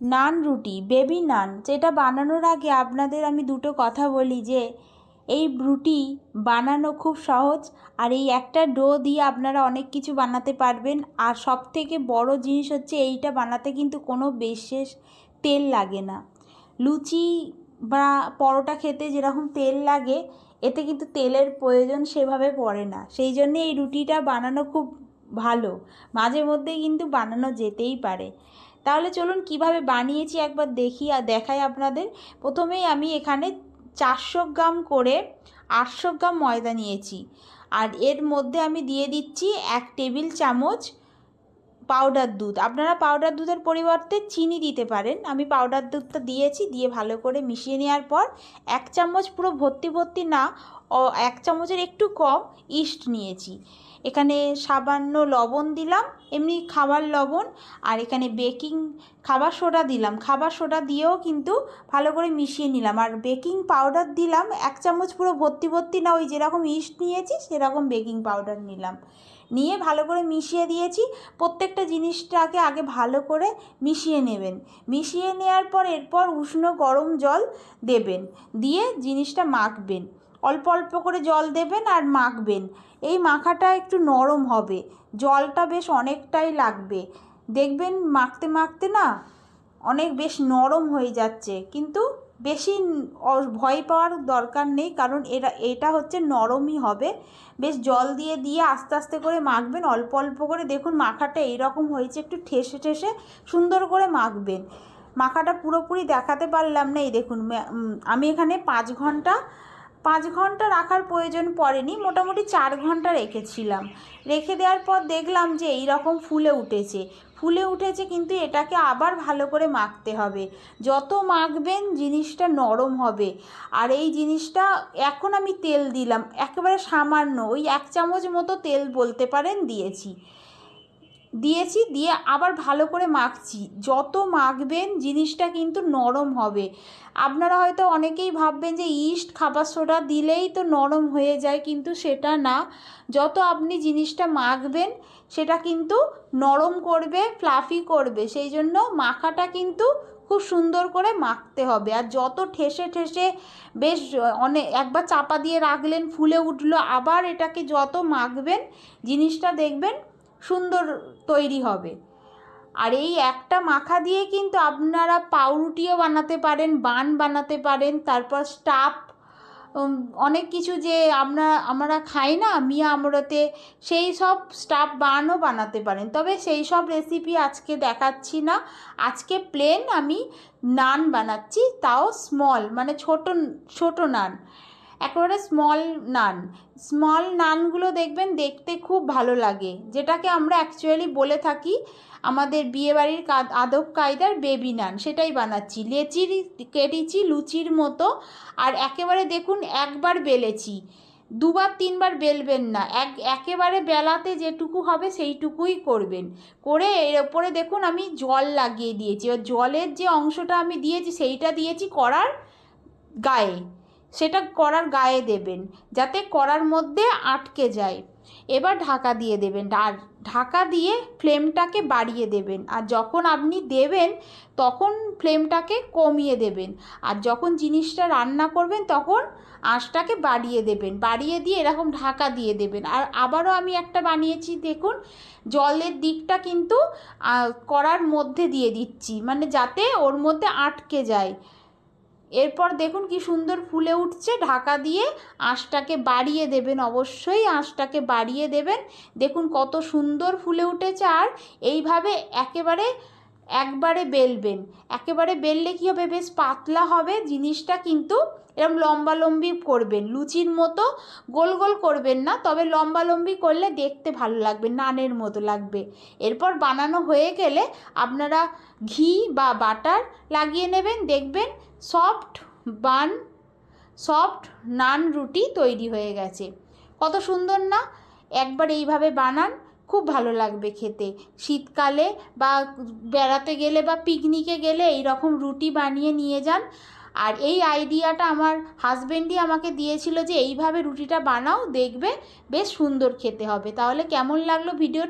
নান রুটি, বেবি নান, যেটা বানানোর আগে আপনাদের আমি দুটো কথা বলি যে, এই রুটি বানানো খুব সহজ আর এই একটা ডো দিয়ে আপনারা অনেক কিছু বানাতে পারবেন। আর সব থেকে বড় জিনিস হচ্ছে এইটা বানাতে কিন্তু কোনো বিশেষ তেল লাগে না। লুচি বা পরোটা খেতে যেরকম তেল লাগে, এতে কিন্তু তেলের প্রয়োজন সেভাবে পড়ে না। সেই জন্যে এই রুটিটা বানানো খুব ভালো। মাঝে মধ্যে কিন্তু বানানো যেতেই পারে। তাহলে চলুন কীভাবে বানিয়েছি একবার দেখি আর দেখাই আপনাদের। প্রথমেই আমি এখানে চারশো গ্রাম করে আটশো গ্রাম ময়দা নিয়েছি। আর এর মধ্যে আমি দিয়ে দিচ্ছি এক টেবিল চামচ পাউডার দুধ। আপনারা পাউডার দুধের পরিবর্তে চিনি দিতে পারেন। আমি পাউডার দুধটা দিয়েছি, দিয়ে ভালো করে মিশিয়ে নেওয়ার পর এক চামচ পুরো ভর্তি ভর্তি না ও এক চামচের একটু কম ইস্ট নিয়েছি। এখানে সামান্য লবণ দিলাম, এমনি খাবার লবণ, আর এখানে বেকিং খাবার সোডা দিলাম। খাবার সোডা দিয়েও কিন্তু ভালো করে মিশিয়ে নিলাম। আর বেকিং পাউডার দিলাম, এক চামচ পুরো ভর্তি ভর্তি না, ওই যেরকম ইস্ট নিয়েছি, সেরকম বেকিং পাউডার নিলাম। নিয়ে ভালো করে মিশিয়ে দিয়েছি। প্রত্যেকটা জিনিসটাকে আগে ভালো করে মিশিয়ে নেবেন। মিশিয়ে নেওয়ার পর এরপর উষ্ণ গরম জল দেবেন। দিয়ে জিনিসটা মাখবেন। অল্প অল্প করে জল দেবেন আর মাখবেন। এই মাখাটা একটু নরম হবে। জলটা বেশ অনেকটাই লাগবে। দেখবেন মাখতে মাখতে না অনেক বেশ নরম হয়ে যাচ্ছে। কিন্তু বেশি ভয় পাওয়ার দরকার নেই, কারণ এটা এটা হচ্ছে নরমই হবে। বেশ জল দিয়ে দিয়ে আস্তে আস্তে করে মাখবেন, অল্প অল্প করে। দেখুন মাখাটা এইরকম হয়েছে, একটু ঠেসে ঠেসে সুন্দর করে মাখবেন। মাখাটা পুরোপুরি দেখাতে পারলাম না, এই দেখুন আমি এখানে পাঁচ ঘণ্টা পাঁচ ঘণ্টা রাখার প্রয়োজন পড়েনি, মোটামুটি চার ঘণ্টা রেখেছিলাম। রেখে দেওয়ার পর দেখলাম যে এই রকম ফুলে উঠেছে। ফুলে উঠেছে কিন্তু এটাকে আবার ভালো করে মাখতে হবে। যত মাখবেন জিনিসটা নরম হবে। আর এই জিনিসটা এখন আমি তেল দিলাম, একেবারে সামান্য, ওই এক চামচ মতো তেল বলতে পারেন দিয়েছি। দিয়েছি, দিয়ে আবার ভালো করে মাখছি। যত মাখবেন জিনিসটা কিন্তু নরম হবে। আপনারা হয়তো অনেকেই ভাববেন যে, ইস্ট খাবার সোডা দিলেই তো নরম হয়ে যায়। কিন্তু সেটা না। যত আপনি জিনিসটা মাখবেন, সেটা কিন্তু নরম করবে ফ্লাফি করবে। সেই জন্য মাখাটা কিন্তু খুব সুন্দর করে মাখতে হবে। আর যত ঠেসে ঠেসে বেশ অনেক একবার চাপা দিয়ে রাখলেন, ফুলে উঠল, আবার এটাকে যত মাখবেন, জিনিসটা দেখবেন সুন্দর তৈরি হবে। আর এই একটা মাখা দিয়ে কিন্তু আপনারা পাউরুটিও বানাতে পারেন, বান বানাতে পারেন, তারপর স্টাফ অনেক কিছু যে আমরা আমরা খাই না, মিয়া আমরতে, সেই সব স্টাফ বানও বানাতে পারেন। তবে সেই সব রেসিপি আজকে দেখাচ্ছি না। আজকে প্লেন আমি নান বানাচ্ছি, তাও স্মল মানে ছোট ছোট নান। একেবারে স্মল নান স্মল নানগুলো দেখবেন দেখতে খুব ভালো লাগে, যেটাকে আমরা অ্যাকচুয়ালি বলে থাকি আমাদের বিয়েবাড়ির আদব কায়দার বেবি নান সেটাই বানাচ্ছি লেচির কেটেছি লুচির মতো, আর একেবারে দেখুন একবার বেলেছি, দুবার তিনবার বেলবেন না, এক, একেবারে বেলাতে যেটুকু হবে সেইটুকুই করবেন। করে এর ওপরে দেখুন আমি জল লাগিয়ে দিয়েছি জলের যে অংশটা আমি দিয়েছি সেইটা দিয়েছি করার গায়ে। সেটা কড়ার গায়ে দেবেন, যাতে কড়ার মধ্যে আটকে যায়। এবার ঢাকা দিয়ে দেবেন, আর ঢাকা দিয়ে ফ্লেমটাকে বাড়িয়ে দেবেন। আর যখন আপনি দেবেন, তখন ফ্লেমটাকে কমিয়ে দেবেন। আর যখন জিনিসটা রান্না করবেন, তখন আঁচটাকে বাড়িয়ে দেবেন। বাড়িয়ে দিয়ে এরকম ঢাকা দিয়ে দেবেন। আর আবারও আমি একটা বানিয়েছি, দেখুন, জলের দিকটা কিন্তু কড়ার মধ্যে দিয়ে দিচ্ছি। মানে যাতে ওর মধ্যে আটকে যায়। এরপর দেখুন কি সুন্দর ফুলে উঠছে। ঢাকা দিয়ে আঁশটাকে বাড়িয়ে দেবেন অবশ্যই, আঁশটাকে বাড়িয়ে দেবেন। দেখুন কত সুন্দর ফুলে উঠেছে আর এইভাবে একেবারে, একবারে বেলবেন। একেবারে বেললে কী হবে? বেশ পাতলা হবে। জিনিসটা কিন্তু এরম লম্বালম্বি করবেন, লুচির মতো গোল গোল করবেন না, তবে লম্বালম্বি করলে দেখতে ভালো লাগবে, নানের মতো লাগবে। এরপর বানানো হয়ে গেলে আপনারা ঘি বা বাটার লাগিয়ে নেবেন, দেখবেন সফট বান, সফট নান রুটি তৈরি হয়ে গেছে। কত সুন্দর না? একবার এইভাবে বানান, খুব ভালো লাগবে খেতে। শীতকালে বা বেড়াতে গেলে বা পিকনিকে গেলে এই রকম রুটি বানিয়ে নিয়ে যান। আর এই আইডিয়াটা আমার হাজব্যান্ডই আমাকে দিয়েছিল যে, এইভাবে রুটিটা বানাও, দেখবে বেশ সুন্দর খেতে হবে। তাহলে কেমন লাগল ভিডিও